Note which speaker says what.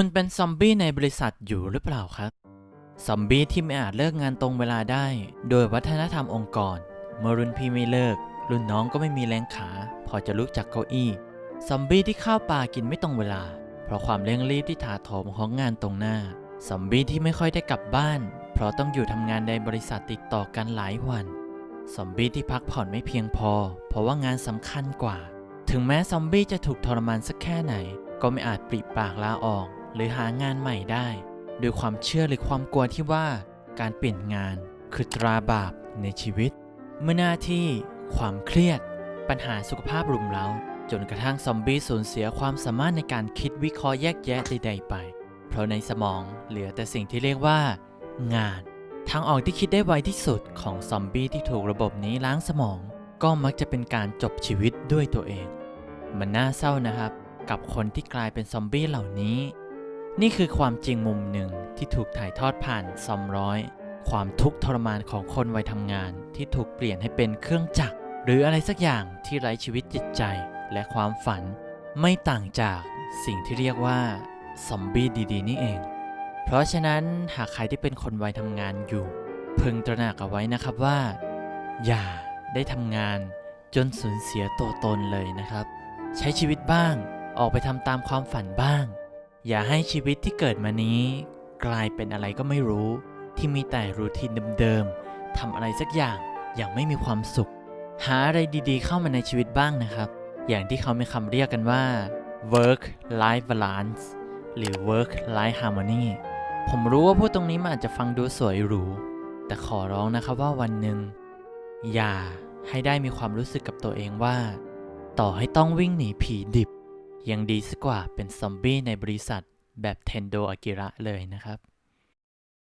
Speaker 1: คุณเป็นซอมบี้ในบริษัทอยู่หรือเปล่าครับ ซอมบี้ที่ไม่อาจเลิกงานตรงเวลาได้ โดยวัฒนธรรมองค์กร เมื่อรุ่นพี่ไม่เลิก รุ่นน้องก็ไม่มีแรงขา พอจะลุกจากเก้าอี้ ซอมบี้ที่ข้าวปลากินไม่ตรงเวลา เพราะความเร่งรีบที่ถาโถมของงานตรงหน้า ซอมบี้ที่ไม่ค่อยได้กลับบ้าน เพราะต้องอยู่ทำงานในบริษัทติดต่อกันหลายวัน ซอมบี้ที่พักผ่อนไม่เพียงพอ เพราะว่างานสำคัญกว่า ถึงแม้ซอมบี้จะถูกทรมานสักแค่ไหน ก็ไม่อาจปริปากลาออก หรือหางานใหม่ได้ด้วยความเชื่อหรือความกลัวที่ว่าการเปลี่ยนงานคือตราบาปในชีวิต เมื่อหน้าที่ ความเครียด ปัญหาสุขภาพรุมเร้า จนกระทั่งซอมบี้สูญเสียความสามารถในการคิดวิเคราะห์แยกแยะใดๆไป เพราะในสมองเหลือแต่สิ่งที่เรียกว่า งาน ทางออกที่คิดได้ไวที่สุดของซอมบี้ที่ถูกระบบนี้ล้างสมอง ก็มักจะเป็นการจบชีวิตด้วยตัวเอง มันน่าเศร้านะครับ กับคนที่กลายเป็นซอมบี้เหล่านี้ นี่คือความจริงมุมหนึ่งที่ถูกถ่ายทอดผ่านซอมร้อย ความทุกข์ทรมานของคนวัยทำงาน ที่ถูกเปลี่ยนให้เป็นเครื่องจักร หรืออะไรสักอย่างที่ไร้ชีวิตจิตใจและความฝัน ไม่ต่างจากสิ่งที่เรียกว่าซอมบี้ดีๆ นี่เอง เพราะฉะนั้นหากใครที่เป็นคนวัยทำงานอยู่ พึงตระหนักเอาไว้นะครับว่า อย่าได้ทำงานจนสูญเสียตัวตนเลยนะครับ ใช้ชีวิตบ้างออกไปทำตามความฝันบ้าง อย่าให้ชีวิตที่เกิดมานี้ กลายเป็นอะไรก็ไม่รู้ ที่มีแต่รูทีนเดิมๆทำอะไรสักอย่างอย่างไม่มีความสุข หาอะไรดีๆเข้ามาในชีวิตบ้างนะครับ อย่างที่เขามีคำเรียกกันว่า work life balance หรือ work life harmony ผมรู้ว่าพูดตรงนี้มันอาจจะฟังดูสวยหรู แต่ขอร้องนะครับว่าวันหนึ่ง อย่าให้ได้มีความรู้สึกกับตัวเองว่า ต่อให้ต้องวิ่งหนีผีดิบ ยังดีสักกว่าเป็นซอมบี้ในบริษัทแบบเทนโดอากิระเลยนะครับ